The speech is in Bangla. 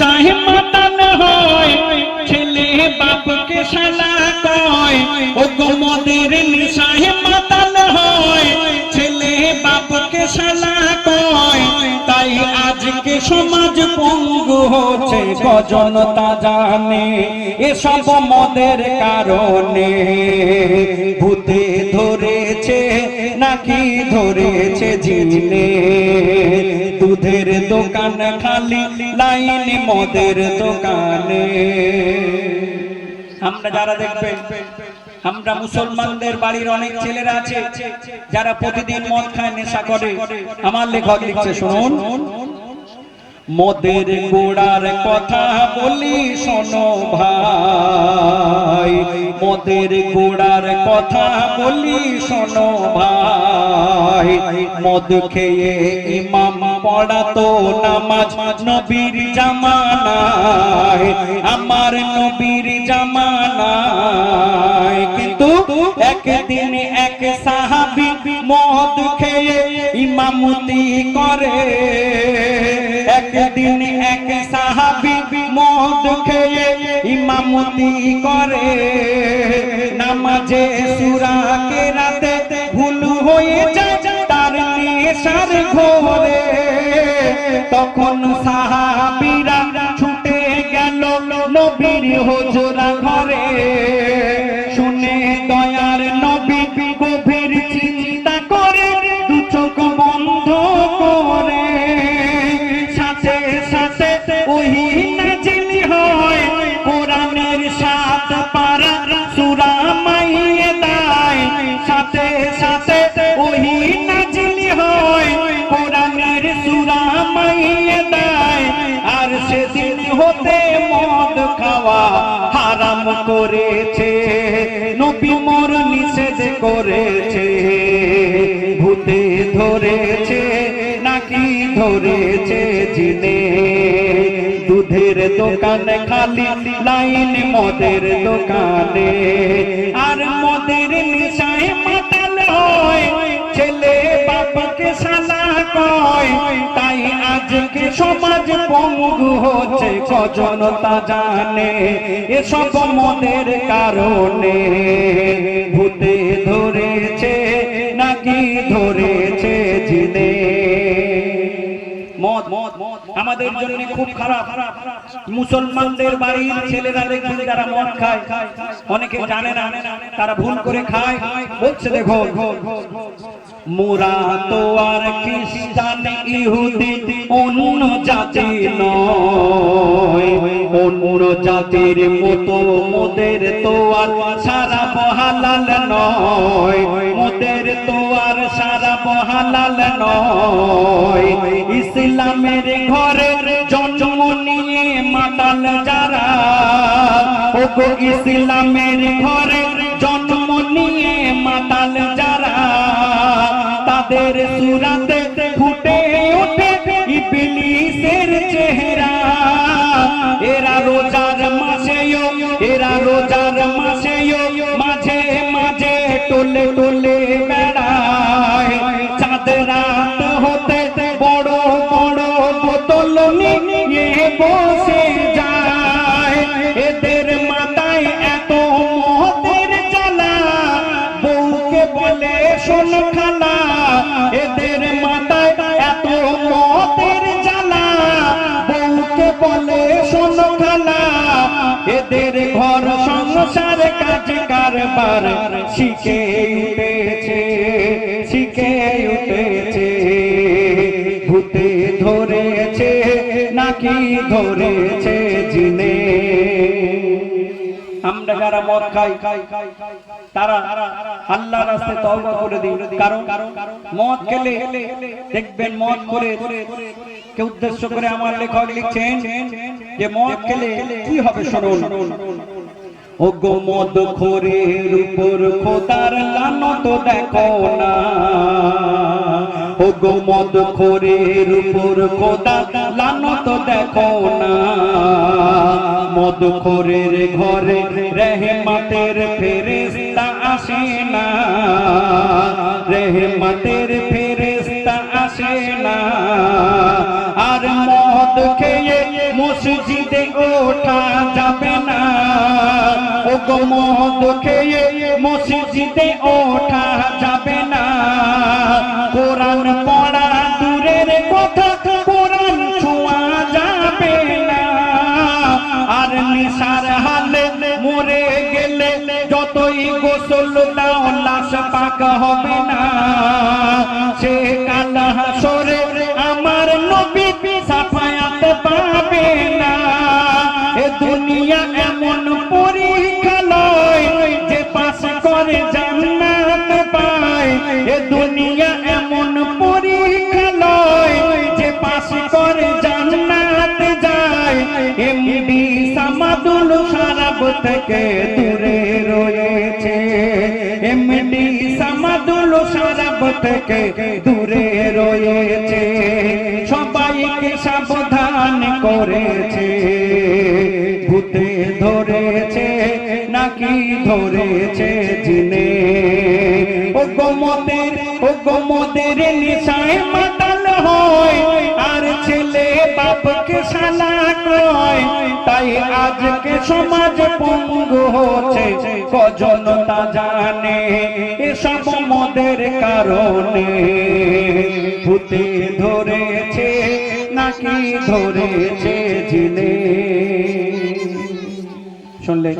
নিশাহে মাতাল হয়, ছেলে বাপকে শালা কয়। ও গো মদের নিশাহে মাতাল হয়, ছেলে বাপকে শালা কয়। তাই আজকে সমাজ পঙ্গু হচ্ছে গজনতা জানে, এসব মদের কারণে। ভূতে ধরেছে, নাকি ধরেছে জিনে? দুধের দোকান খালি, লাইন মদের দোকানে। আমরা যারা দেখবেন, আমরা মুসলমানদের বাড়ির অনেক ছেলেরা আছে, যারা প্রতিদিন মদ খায়, নেশা করে। আমার লেখক লিখছে, শুনুন। মদের গোড়ার কথা বলি, শোনো ভাই। মদের গোড়ার কথা বলি শোনো ভাই। মদ খেয়ে ইমাম পড়াতো নামাজ নবীর জামানায়। আমার নবীর জামানায়। কিন্তু একদিন এক সাহাবি মদ খেয়ে ইমামতি করে। একদিন এক সাহাবি মদ খেয়ে ইমামতি করে। নামাজে সুরাকে রাতে ভুল হয়ে যায়, তার নেশার ঘরে। তখন সাহাবিরা ছুটে গেল নবীর হুজরা হারাম করেছে, নবী মোর নিষেধ করেছে, ভূতে ধরেছে, নাকি ধরেছে জিনে? দুধের দোকান খালি, লাইন মদের দোকানে। আর মদের নিশায় মাতাল হয় ছেলে কয়, তাই আজকে সমাজ পঙ্গু হচ্ছে কজনতা জানে, এসব মনের কারণে। ভূতে ধরেছে, নাকি ধরেছে জিনে? আমাদের জন্য খুব খারাপ। মুসলমানদের বাড়ির ছেলেরা দেখবেন যারা মদ খায়, অনেকে জানে না, তারা ভুল করে খায়। বলছে, দেখো মোরা তো আর খ্রিস্টান ইহুদি অন্য জাতি নয়। অন্য জাতির মতো মোদের তো আর সারা বহালাল নয়। মোদের সারা বহালাল নয়। ইসলামের ঘরে জন্ম নিয়ে মাতাল যারা ও গো ইসলামের ঘরে জন্ম নিয়ে মাতাল যারা, তাদের সুরাতে ফুটে ওঠে ইবলিসের চেহারা। এরা রোজার মাসেও, এরা রোজার মাসেও মাঝে মাঝে টোলে টোলে কারবার শিখে উঠেছে শিখে উঠেছে। ভূতে ধরেছে, নাকি ধরেছে জিনে? আমরা যারা মদ খাই, তারা আল্লাহ রাস্তায় তওবা করে দিই। কারণ মদ খেলে দেখবেন মদ করে কে উদ্দেশ্য করে আমার লেখক লিখছেন যে মদ খেলে কি হবে শুনুন। ও গো মদ খোরের উপর খোদার লানত দেখো না। ও গো মদ খোরের উপর খোদা লানত দেখো না। মদ খোরের ঘরে রেহমাতের ফেরেস্তা আসে না। রেহমাতের ফেরেস্তা আসে না। আর মদ খেয়ে মসজিদ ওঠা যাবে না। গো মদ খেয়ে মসজিদে ওঠা যাবে না। কোরআন পড়া দূরের কথা, কোরআন ছোঁয়া যাবে না। আর নিশার হালে মরে গেলে যতই গোসল দাও লাশ পাক হবে না। সে এমডি সামাদুল সারাব থেকে দূরে রয়েছে। এমডি সামাদুল সারাব থেকে দূরে রয়েছে। সবাইকে সাবধান করেছে। ভূতে ধরেছে, নাকি ধরেছে জিনে? ও গোমদের ও গোমদের নিশায় মাতাল হয়। আর ছেলে বাপকে শালা কয় তাই আজকে সমাজ পঙ্গু হচ্ছে কজন তা জানে, এসব মদের কারণে। ভূতে ধরেছে, নাকি ধরেছে জিনে শুনলে?